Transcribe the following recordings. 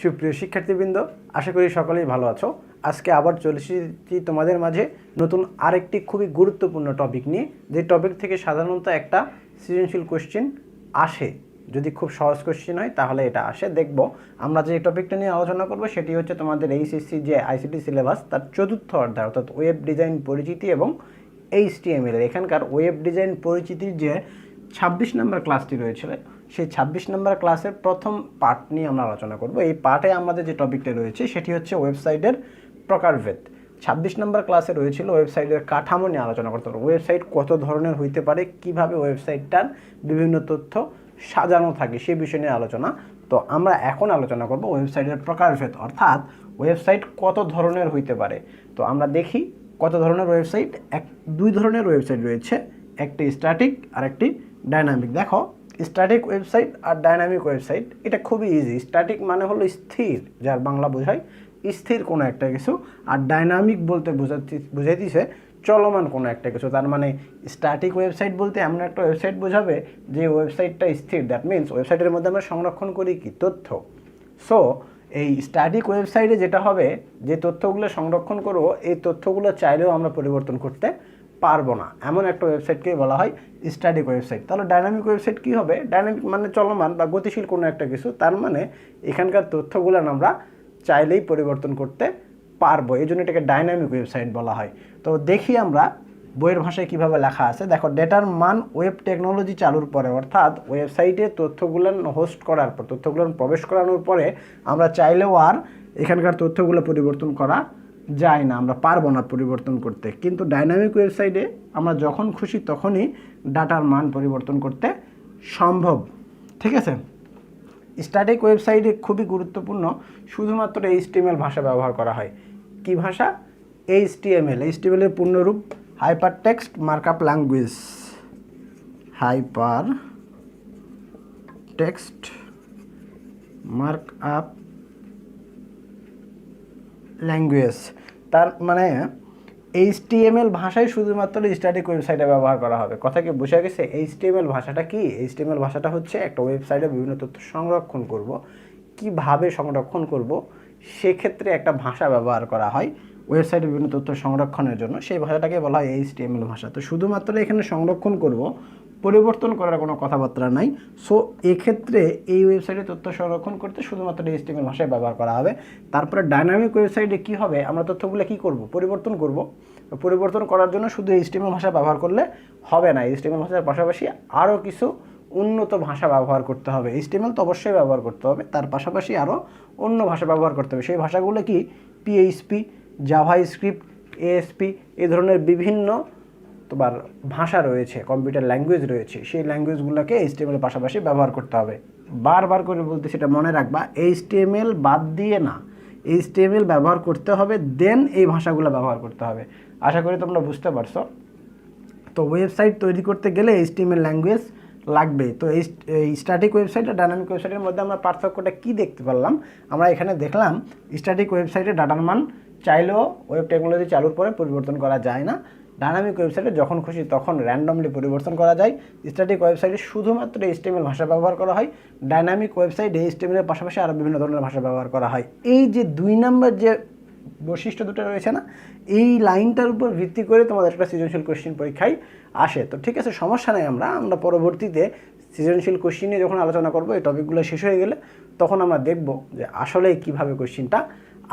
সুপ্রিয় শিক্ষার্থীবৃন্দ, আশা করি সকলেই ভালো আছো। আজকে আবার চলে এসেছি তোমাদের মাঝে নতুন আরেকটি খুবই গুরুত্বপূর্ণ টপিক নিয়ে। যে টপিক থেকে সাধারণত একটা সৃজনশীল কোশ্চেন আসে। যদি খুব সহজ কোশ্চেন হয়, তাহলে এটা আসে। দেখব, আমরা যে টপিকটা নিয়ে আলোচনা করব, সেটি হচ্ছে তোমাদের এইচএসসি যে আইসিটি সিলেবাস তার চতুর্থ অধ্যায়, অর্থাৎ ওয়েব ডিজাইন পরিচিতি এবং এইচটিএমএল এখানকার ওয়েব ডিজাইন পরিচিতির যে ছাব্বিশ নম্বর ক্লাসটি রয়েছে সেই ছাব্বিশ নম্বর ক্লাসের প্রথম পার্ট নিয়ে আমরা আলোচনা করব। এই পার্টে আমাদের যে টপিকটা রয়েছে, সেটি হচ্ছে ওয়েবসাইটের প্রকারভেদ। ছাব্বিশ নম্বর ক্লাসে রয়েছিল ওয়েবসাইটের কাঠামো নিয়ে আলোচনা করতে হবে ওয়েবসাইট কত ধরনের হইতে পারে, কীভাবে ওয়েবসাইটটার বিভিন্ন তথ্য সাজানো থাকে সেই বিষয় নিয়ে আলোচনা। তো আমরা এখন আলোচনা করব ওয়েবসাইটের প্রকারভেদ, অর্থাৎ ওয়েবসাইট কত ধরনের হইতে পারে। তো আমরা দেখি কত ধরনের ওয়েবসাইট, এক, দুই ধরনের ওয়েবসাইট রয়েছে, একটি স্ট্যাটিক আর একটি ডাইনামিক। দেখো স্ট্যাটিক ওয়েবসাইট আর ডাইনামিক ওয়েবসাইট এটা খুবই ইজি স্ট্যাটিক মানে হলো স্থির, যার বাংলা বোঝায় স্থির কোনো একটা কিছু। আর ডাইনামিক বলতে বোঝাতে বুঝাইতেছে চলমান কোনো একটা কিছু। তার মানে স্ট্যাটিক ওয়েবসাইট বলতে এমন একটা ওয়েবসাইট বোঝাবে যে ওয়েবসাইটটা স্থির। দ্যাট মিন্স ওয়েবসাইটের মধ্যে আমরা সংরক্ষণ করি কি? তথ্য। সো এই স্ট্যাটিক ওয়েবসাইটে যেটা হবে, যে তথ্যগুলো সংরক্ষণ করব, এই তথ্যগুলো চাইলেও আমরা পরিবর্তন করতে পারব না। এমন একটা ওয়েবসাইটকেই বলা হয় স্ট্যাটিক ওয়েবসাইট তাহলে ডাইনামিক ওয়েবসাইট কী হবে? ডাইনামিক মানে চলমান বা গতিশীল কোনো একটা কিছু। তার মানে এখানকার তথ্যগুলো আমরা চাইলেই পরিবর্তন করতে পারব। এই জন্য এটাকে ডাইনামিক ওয়েবসাইট বলা হয়। তো দেখি আমরা বইয়ের ভাষায় কীভাবে লেখা আছে। দেখো ডেটার মান ওয়েব টেকনোলজি চালুর পরে, অর্থাৎ ওয়েবসাইটে তথ্যগুলো হোস্ট করার পর, তথ্যগুলো প্রবেশ করানোর পরে, আমরা চাইলেও আর এখানকার তথ্যগুলো পরিবর্তন করা যায় না, আমরা পারব না পরিবর্তন করতে। কিন্তু ডাইনামিক ওয়েবসাইটে আমরা যখন খুশি তখনই ডাটার মান পরিবর্তন করতে সম্ভব। ঠিক আছে? স্ট্যাটিক ওয়েবসাইটে খুবই গুরুত্বপূর্ণ, শুধুমাত্র এইচটিএমএল ভাষা ব্যবহার করা হয়। কি ভাষা? এইচটিএমএল এইচটিএমএল এর পূর্ণরূপ hyper text markup language hyper text markup language তার মানে এইচটিএমএল ভাষায় শুধুমাত্র স্ট্যাটিক ওয়েবসাইটে ব্যবহার করা হবে। কথা কি বোঝা গেছে? এইচটিএমএল ভাষাটা কি? এইচটিএমএল ভাষাটা হচ্ছে একটা ওয়েবসাইটে বিভিন্ন তথ্য সংরক্ষণ করব। কীভাবে সংরক্ষণ করব? সেক্ষেত্রে একটা ভাষা ব্যবহার করা হয়। ওয়েবসাইটে বিভিন্ন তথ্য সংরক্ষণের জন্য। সেই ভাষাটাকে বলা হয় এইচটিএমএল ভাষা। তো শুধুমাত্র এখানে সংরক্ষণ করব পরিবর্তন করার কোনো কথাবার্তা নাই। সো এক্ষেত্রে এই ওয়েবসাইটে তথ্য সংরক্ষণ করতে শুধুমাত্র এইচটিএমএল ভাষায় ব্যবহার করা হবে। তারপরে ডাইনামিক ওয়েবসাইটে কি হবে? আমরা তথ্যগুলো কি করব? পরিবর্তন করব। পরিবর্তন করার জন্য শুধু এইচটিএমএল ভাষা ব্যবহার করলে হবে না। এইচটিএমএল ভাষার পাশাপাশি আরও কিছু উন্নত ভাষা ব্যবহার করতে হবে। এইচটিএমএল তো অবশ্যই ব্যবহার করতে হবে। তার পাশাপাশি আরও অন্য ভাষা ব্যবহার করতে হবে। সেই ভাষাগুলো কি? পিএইচপি জাভা স্ক্রিপ্ট এএসপি এই ধরনের বিভিন্ন তোমার ভাষা রয়েছে কম্পিউটার ল্যাঙ্গুয়েজ রয়েছে, সেই ল্যাঙ্গুয়েজগুলোকে এইচটিএমএল পাশাপাশি ব্যবহার করতে হবে। বারবার করে বলতে সেটা মনে রাখবা এইচটিএমএল বাদ দিয়ে না এইচটিএমএল ব্যবহার করতে হবে দেন এই ভাষাগুলো ব্যবহার করতে হবে। আশা করি তোমরা বুঝতে পারছ। তো ওয়েবসাইট তৈরি করতে গেলে এইচটিএমএল ল্যাঙ্গুয়েজ লাগবে তো এই স্ট্যাটিক ওয়েবসাইট আর ডাইনামিক ওয়েবসাইটের মধ্যে আমরা পার্থক্যটা কী দেখতে পারলাম? আমরা এখানে দেখলাম স্ট্যাটিক ওয়েবসাইটে ডাটার মান চাইলেও ওয়েব টেকনোলজি চালুর পরে পরিবর্তন করা যায় না। ডাইনামিক ওয়েবসাইটে যখন খুশি তখন র্যান্ডমলি পরিবর্তন করা যায়। স্ট্যাটিক ওয়েবসাইটে শুধুমাত্র এইচটিএমএল ভাষা ব্যবহার করা হয়। ডাইনামিক ওয়েবসাইটে এইচটিএমএল এর পাশাপাশি আরও বিভিন্ন ধরনের ভাষা ব্যবহার করা হয়। এই যে দুই নম্বর যে বৈশিষ্ট্য দুটো রয়েছে না, এই লাইনটার উপর ভিত্তি করে তোমাদের একটা সৃজনশীল কোশ্চেন পরীক্ষায় আসে। তো ঠিক আছে, সমস্যা নেই আমরা। আমরা পরবর্তীতে সৃজনশীল কোশ্চিন নিয়ে যখন আলোচনা করব, এই টপিকগুলো শেষ হয়ে গেলে তখন আমরা দেখব যে আসলে কীভাবে কোশ্চিনটা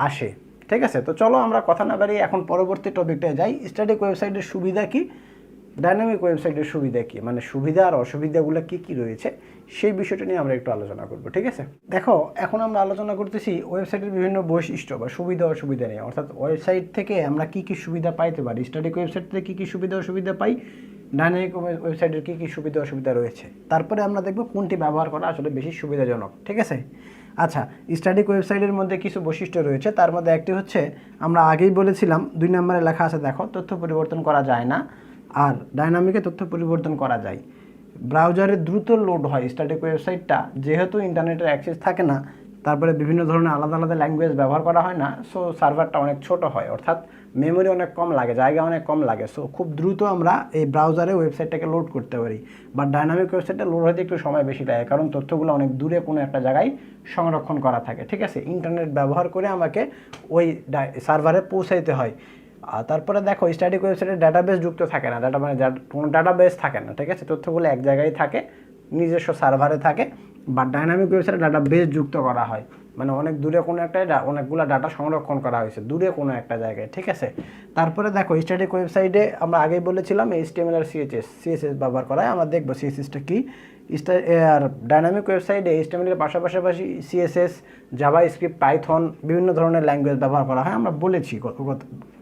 আসে। ঠিক আছে? তো চলো আমরা কথা না বাড়িয়ে এখন পরবর্তী টপিকটায় যাই। স্ট্যাটিক ওয়েবসাইটের সুবিধা কি? ডাইনামিক ওয়েবসাইটের সুবিধা কি? মানে সুবিধা আর অসুবিধাগুলো কি কি রয়েছে? সেই বিষয়টা নিয়ে আমরা একটু আলোচনা করব, ঠিক আছে? দেখো, এখন আমরা আলোচনা করতেছি ওয়েবসাইটের বিভিন্ন বৈশিষ্ট্য বা সুবিধা অসুবিধা নিয়ে। অর্থাৎ ওয়েবসাইট থেকে আমরা কি কি সুবিধা পাইতে পারি? স্ট্যাটিক ওয়েবসাইট থেকে কী কী সুবিধা অসুবিধা পাই? ডাইনামিক ওয়েবসাইটের কী কী সুবিধা অসুবিধা রয়েছে? তারপরে আমরা দেখব কোনটি ব্যবহার করা আসলে বেশি সুবিধাজনক, ঠিক আছে? আচ্ছা স্টাডিক ওয়েবসাইটের মধ্যে কিছু বৈশিষ্ট্য রয়েছে, তার মধ্যে একটি হচ্ছে, আমরা আগেই বলেছিলাম, দুই নম্বরে লেখা আছে, দেখো, তথ্য পরিবর্তন করা যায় না, আর ডাইনামিকে তথ্য পরিবর্তন করা যায়। ব্রাউজারে দ্রুত লোড হয় স্ট্যাটিক ওয়েবসাইটটা যেহেতু ইন্টারনেটের অ্যাক্সেস থাকে না তারপরে বিভিন্ন ধরনের আলাদা আলাদা ল্যাঙ্গুয়েজ ব্যবহার করা হয় না সো সার্ভারটা অনেক ছোট হয়, অর্থাৎ মেমোরি অনেক কম লাগে, জায়গা অনেক কম লাগে সো খুব দ্রুত আমরা এই ব্রাউজারে ওয়েবসাইটটাকে লোড করতে পারি বা ডাইনামিক ওয়েবসাইটটা লোড হতে একটু সময় বেশি লাগে, কারণ তথ্যগুলো অনেক দূরে কোনো একটা জায়গায় সংরক্ষণ করা থাকে, ঠিক আছে? ইন্টারনেট ব্যবহার করে আমাকে ওই সার্ভারে পৌঁছাইতে হয়। আর তারপরে দেখো স্ট্যাটিক ওয়েবসাইটে ডাটাবেস যুক্ত থাকে না ডাটা মানে কোনো ডাটাবেস থাকে না, ঠিক আছে? তথ্যগুলো এক জায়গায় থাকে, নিজস্ব সার্ভারে থাকে বা ডাইনামিক ওয়েবসাইটে ডাটাবেস যুক্ত করা হয়। মানে অনেক দূরে কোনো একটা অনেকগুলো ডাটা সংরক্ষণ করা হয়েছে, দূরে কোনো একটা জায়গায়, ঠিক আছে? তারপরে দেখো স্ট্যাটিক ওয়েবসাইটে আমরা আগেই বলেছিলাম এইচটিএমএল আর সিএচএস সিএসএস ব্যবহার করায়, আমরা দেখব সিএসএসটা কি? আর ডাইনামিক ওয়েবসাইটে এইচটিএমএল এর পাশাপাশি সিএসএস জাভা স্ক্রিপ্ট পাইথন বিভিন্ন ধরনের ল্যাঙ্গুয়েজ ব্যবহার করা হয়, আমরা বলেছি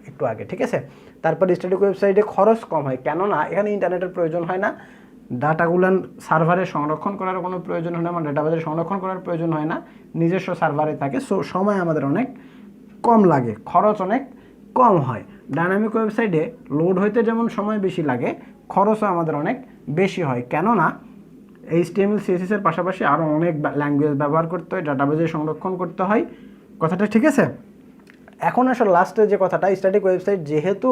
একটু আগে, ঠিক আছে? তারপর স্ট্যাটিক ওয়েবসাইটে খরচ কম হয়, কেননা এখানে ইন্টারনেটের প্রয়োজন হয় না। ডাটাগুলান সার্ভারে সংরক্ষণ করার কোনো প্রয়োজন হয় না আমার ডাটাবেজে সংরক্ষণ করার প্রয়োজন হয় না, নিজস্ব সার্ভারে থাকে সো সময় আমাদের অনেক কম লাগে, খরচ অনেক কম হয়। ডাইনামিক ওয়েবসাইটে লোড হইতে যেমন সময় বেশি লাগে, খরচও আমাদের অনেক বেশি হয়, কেননা এইচটিএমএল সিএসএস এর পাশাপাশি আরও অনেক ল্যাঙ্গুয়েজ ব্যবহার করতে হয়, ডাটাবেজে সংরক্ষণ করতে হয়। কথাটা ঠিক আছে? এখন আসলে লাস্টে যে কথাটা স্ট্যাটিক ওয়েবসাইট যেহেতু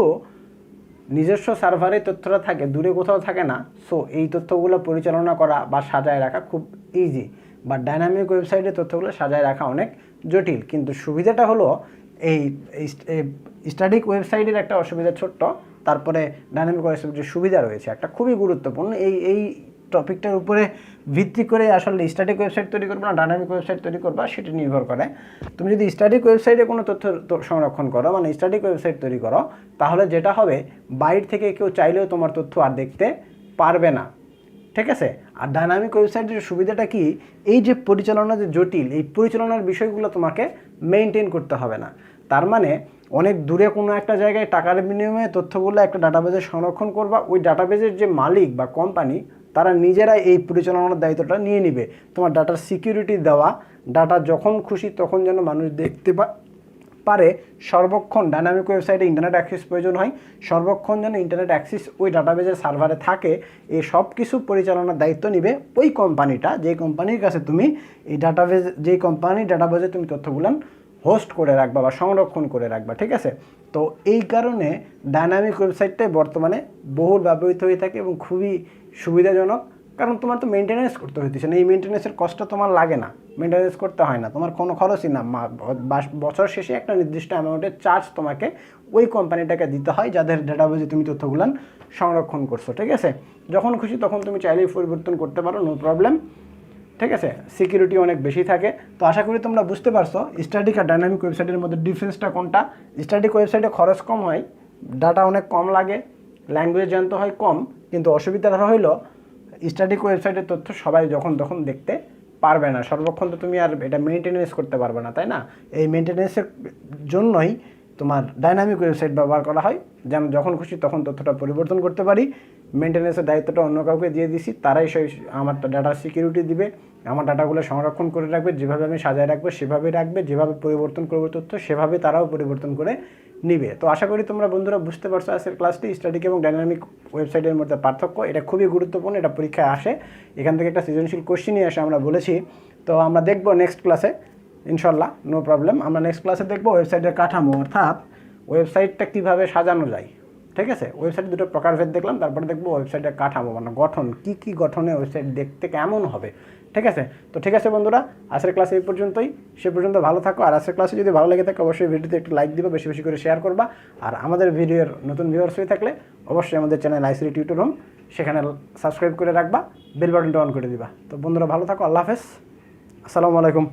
নিজস্ব সার্ভারে তথ্যটা থাকে, দূরে কোথাও থাকে না। সো এই তথ্যগুলো পরিচালনা করা বা সাজায় রাখা খুব ইজি বা ডাইনামিক ওয়েবসাইটে তথ্যগুলো সাজায় রাখা অনেক জটিল। কিন্তু সুবিধাটা হলো, এই স্ট্যাটিক ওয়েবসাইটের একটা অসুবিধা ছোট্ট। তারপরে ডাইনামিক ওয়েবসাইটের সুবিধা রয়েছে, একটা খুবই গুরুত্বপূর্ণ। এই এই টপিকটার উপরে ভিত্তি করে আসলে স্ট্যাটিক ওয়েবসাইট তৈরি করবে না ডাইনামিক ওয়েবসাইট তৈরি করবা সেটা নির্ভর করে। তুমি যদি স্ট্যাটিক ওয়েবসাইটে কোনো তথ্য সংরক্ষণ করো মানে স্ট্যাটিক ওয়েবসাইট তৈরি করো, তাহলে যেটা হবে, বাইরে থেকে কেউ চাইলেও তোমার তথ্য আর দেখতে পারবে না। ঠিক আছে? আর ডাইনামিক ওয়েবসাইটের সুবিধাটা কি? এই যে পরিচালনা যে জটিল, এই পরিচালনার বিষয়গুলো তোমাকে মেনটেন করতে হবে না। তার মানে অনেক দূরে কোনো একটা জায়গায় টাকার বিনিময়ে তথ্যগুলো একটা ডাটাবেজে সংরক্ষণ করবা, ওই ডাটাবেজের যে মালিক বা কোম্পানি তারা নিজেরাই এই পরিচালনার দায়িত্বটা নিয়ে নিবে। তোমার ডাটার সিকিউরিটি দেওয়া ডাটা যখন খুশি তখন যেন মানুষ দেখতে পা, পারে। সর্বক্ষণ ডাইনামিক ওয়েবসাইটে ইন্টারনেট অ্যাক্সেস প্রয়োজন হয়। সর্বক্ষণ যেন ইন্টারনেট অ্যাক্সেস ওই ডাটাবেজের সার্ভারে থাকে। এই সব কিছু পরিচালনার দায়িত্ব নিবে ওই কোম্পানিটা যে কোম্পানির কাছে তুমি এই ডাটাবেজ যেই কোম্পানি ডাটাবেজে তুমি তথ্যগুলো হোস্ট করে রাখবা বা সংরক্ষণ করে রাখবা, ঠিক আছে? তো এই কারণে ডাইনামিক ওয়েবসাইটটাই বর্তমানে বহুল ব্যবহৃত হয়ে থাকে এবং খুবই সুবিধাজনক, কারণ তোমার তো মেনটেন্যান্স করতে হইতেছে না। এই মেনটেন্যান্সের কষ্ট তোমার লাগে না। মেনটেন্যান্স করতে হয় না। তোমার কোনো খরচই না। বছর শেষে একটা নির্দিষ্ট অ্যামাউন্টের চার্জ তোমাকে ওই কোম্পানিটাকে দিতে হয়, যাদের ডেটাবেজে তুমি তথ্যগুলো সংরক্ষণ করছ। ঠিক আছে? যখন খুশি তখন তুমি চাইলেই পরিবর্তন করতে পারো নো প্রবলেম ঠিক আছে? সিকিউরিটি অনেক বেশি থাকে। তো আশা করি তোমরা বুঝতে পারছ স্ট্যাটিক আর ডাইনামিক ওয়েবসাইটের মধ্যে ডিফারেন্সটা কোনটা? স্ট্যাটিক ওয়েবসাইটে খরচ কম হয় ডাটা অনেক কম লাগে। ল্যাঙ্গুয়েজ জানতে হয় কম, কিন্তু অসুবিধাটা হইল স্টাডিক ওয়েবসাইটের তথ্য সবাই যখন তখন দেখতে পারবে না। সর্বক্ষণ তো তুমি আর এটা মেনটেনেন্স করতে পারবে না, তাই না? এই মেনটেনেন্সের জন্যই তোমার ডাইনামিক ওয়েবসাইট ব্যবহার করা হয় যেমন যখন খুশি তখন তথ্যটা পরিবর্তন করতে পারি। মেনটেনেন্সের দায়িত্বটা অন্য কাউকে দিয়ে দিছি, তারাই সেই আমার ডাটা সিকিউরিটি দিবে, আমার ডাটাগুলো সংরক্ষণ করে রাখবে, যেভাবে আমি সাজায় রাখব সেভাবে রাখবে, যেভাবে পরিবর্তন করব তথ্য সেভাবে তারাও পরিবর্তন করে নিবে। তো আশা করি তোমরা বন্ধুরা বুঝতে পারছ, আজকের ক্লাসটি স্ট্যাটিক এবং ডাইনামিক ওয়েবসাইটের মধ্যে পার্থক্য, এটা খুবই গুরুত্বপূর্ণ, এটা পরীক্ষায় আসে। এখান থেকে একটা সৃজনশীল কোশ্চেনই আসে আমরা বলেছি। তো আমরা দেখব নেক্সট ক্লাসে ইনশাল্লাহ নো প্রবলেম আমরা নেক্সট ক্লাসে দেখব ওয়েবসাইটের কাঠামো, অর্থাৎ ওয়েবসাইটটা কীভাবে সাজানো যায়। ঠিক আছে? ওয়েবসাইট দুটো প্রকারভেদ দেখলাম, তারপরে দেখব ওয়েবসাইটের কাঠামো মানে গঠন, কি কি গঠনে ওয়েবসাইট দেখতে কেমন হবে। ঠিক আছে? তো ঠিক আছে বন্ধুরা, আজকের ক্লাস এই পর্যন্তই। সে পর্যন্ত ভালো থাকো, আর আজকের ক্লাসে যদি ভালো লেগে থাকে, অবশ্যই ভিডিওতে একটু লাইক দিবা, বেশি বেশি করে শেয়ার করবা। আর আমাদের ভিডিওর নতুন ভিউয়ার্স হয়ে থাকলে অবশ্যই আমাদের চ্যানেল আইসিডি টিউটর হোম সেখানে সাবস্ক্রাইব করে রাখবা বেল বাটনটা অন করে দিবা। তো বন্ধুরা ভালো থাকো, আল্লাহ হাফেজ। আসসালামু আলাইকুম।